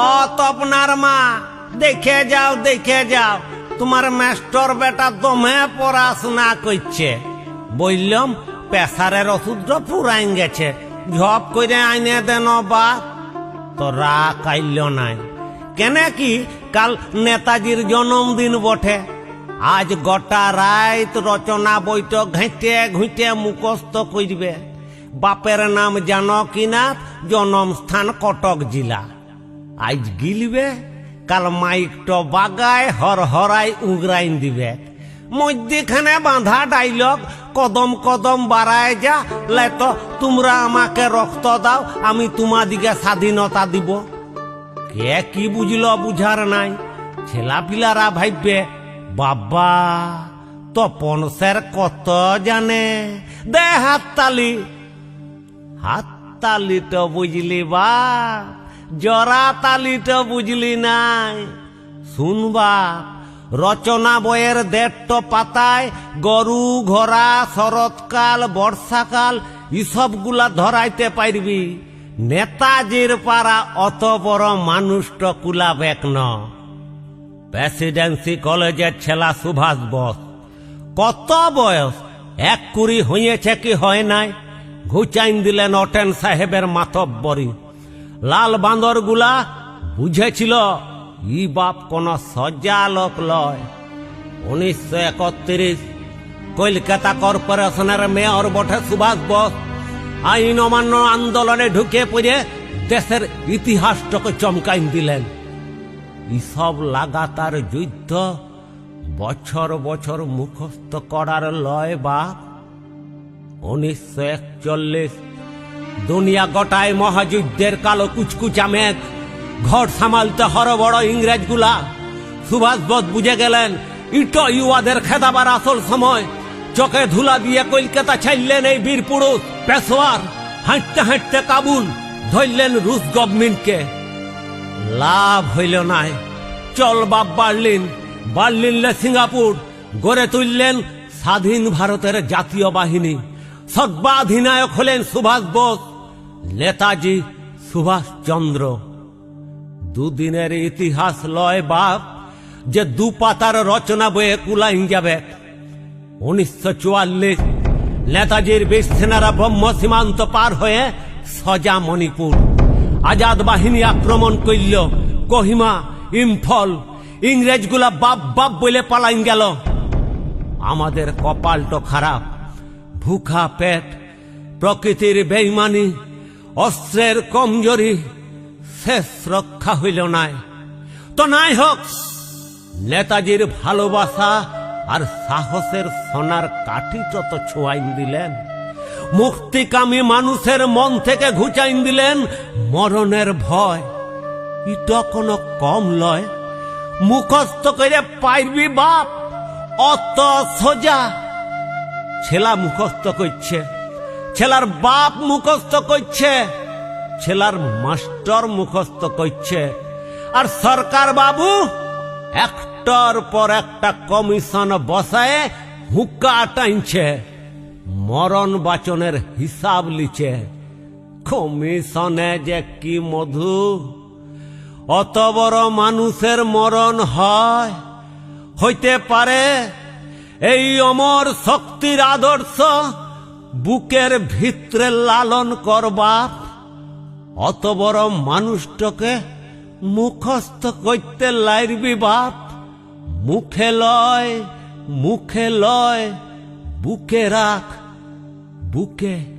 ও তপনার মা, দেখে যাও দেখে যাও, তোমার মাস্টর বেটা দমে পড়াশোনা করছে। বললাম, প্রেসারের ওষুধটা পুরাইন গেছে, ঝপ করে আইনে দেন বা। তোরা কাইল নাই। কেন কি, কাল নেতাজির জন্মদিন বটে। আজ গোটা রাত রচনা বৈঠক ঘেঁটে ঘুঁটে মুখস্থ করবে বাপের নাম জানো কিনা, জন্মস্থান কটক জেলা। আজ গিলবে, কাল মাইকটো বাগায় হর হরাই উগরাইন দিবে। মধ্যখানে বাঁধা ডাইলগ, কদম কদম বাড়ায় যা লেতো তোমরা আমাকে রক্ত দাও, আমি তোমাদিকে স্বাধীনতা দিব। কে কি বুঝলো বুঝার নাই ছেলা পিলারা ভাইবে, বাবা, তপন স্যার কত জানে, দে হাততালি। হাততালি তো বুঝলি বা জরা তালি তো বুঝলি নাই। শুনবা রচনা বইয়ের দেড়টো পাতায় গরু, ঘোড়া, শরৎকাল, বর্ষাকাল ইসবগুলা ধরাইতে পারবি। নেতাজির পাড়া অত বড় মানুষটা কুলাবেক ন প্রেসিডেন্সি কলেজের ছেলা সুভাষ বস, কত বয়স, এক কুড়ি হইয়েছে কি হয় নাই? ঘুচাইন দিলেন অটেন সাহেবের মাতব্বরি। লাল বান্দরগুলা বুঝেছিল, ই বাপ কোন সজ্জা লোক লয়। উনিশশো একত্রিশ কলকাতা কর্পোরেশনের মেয়র বটে সুভাষ বোস আইন অমান্য আন্দোলনে ঢুকে পড়ে দেশের ইতিহাসটাকে চমকাইন দিলেন। ইসব লাগাতার যুদ্ধ বছর বছর মুখস্থ করার লয় বাপ। উনিশশো একচল্লিশ দুনিয়া গোটায় মহাযুদ্ধের কালো কুচকুচা মেঘ। ঘর সামালতে হরবড় ইংরেজগুলা। সুভাষ বোস বুঝে গেলেন, ইটো ইউয়াদের খেদাবার আসল সময়। চোখে ধুলা দিয়ে কলকাতা ছাড়লেন এই বীর পুরুষ, পেশোয়ার। হাঁটতে হাঁটতে কাবুল, ধরলেন রুশ গভর্নমেন্টকে। লাভ হইল নাই। চল বাপ বার্লিন বার্লিনলে সিঙ্গাপুর। গড়ে তুললেন স্বাধীন ভারতের জাতীয় বাহিনী। সর্বাধিনায়ক হলেন সুভাষ বোস, নেতাজি সুভাষ চন্দ্র। দুদিনের ইতিহাস লয় বাপ, যে দু পাতার রচনা বয়ে কুলাইন যাবে। উনিশশো চুয়াল্লিশ, নেতাজির বিশ সেনারা ব্রহ্ম সীমান্ত পার হয়ে সজা মণিপুর। আজাদ বাহিনী আক্রমণ করল, কহিমা, ইম্ফল, ইংরেজগুলা বাপ বাপ বলে পালাইন গেল। আমাদের কপালটা খারাপ। ভুখা পেট, প্রকৃতির বেইমানি, অস্ত্রের কমজোরি, শেষ রক্ষা হইল নাই। তো নাই হোক, নেতাজির ভালোবাসা আর সাহসের সোনার কাঠি তত ছোঁয়াইন দিলেন, মুক্তিকামী মানুষের মন থেকে ঘুচাইন দিলেন মরণের ভয়, ইটা কোনো কম লয়। মুখস্থ করে পাইবি বাপ, অত সোজা ছেলা মুখস্থ করছে। ছেলার বাপ মুখস্থ করছে। ছেলার মাস্টার মুখস্থ করছে। আর সরকার বাবু একটার পর একটা কমিশন বসায় হুক্কা টাইনছে মরণ বাচনের হিসাব লিছে কমিশনে যে কি মধু? অত বড় মানুষের মরণ হয়। হইতে পারে এই অমর শক্তির আদর্শ, বুকের ভিতরে লালন করবার। অত বড় মানুষটাকে মুখস্থ করতে লাইরবি বাপ। মুখে লয় মুখে লয়, বুকে রাখ, বুকে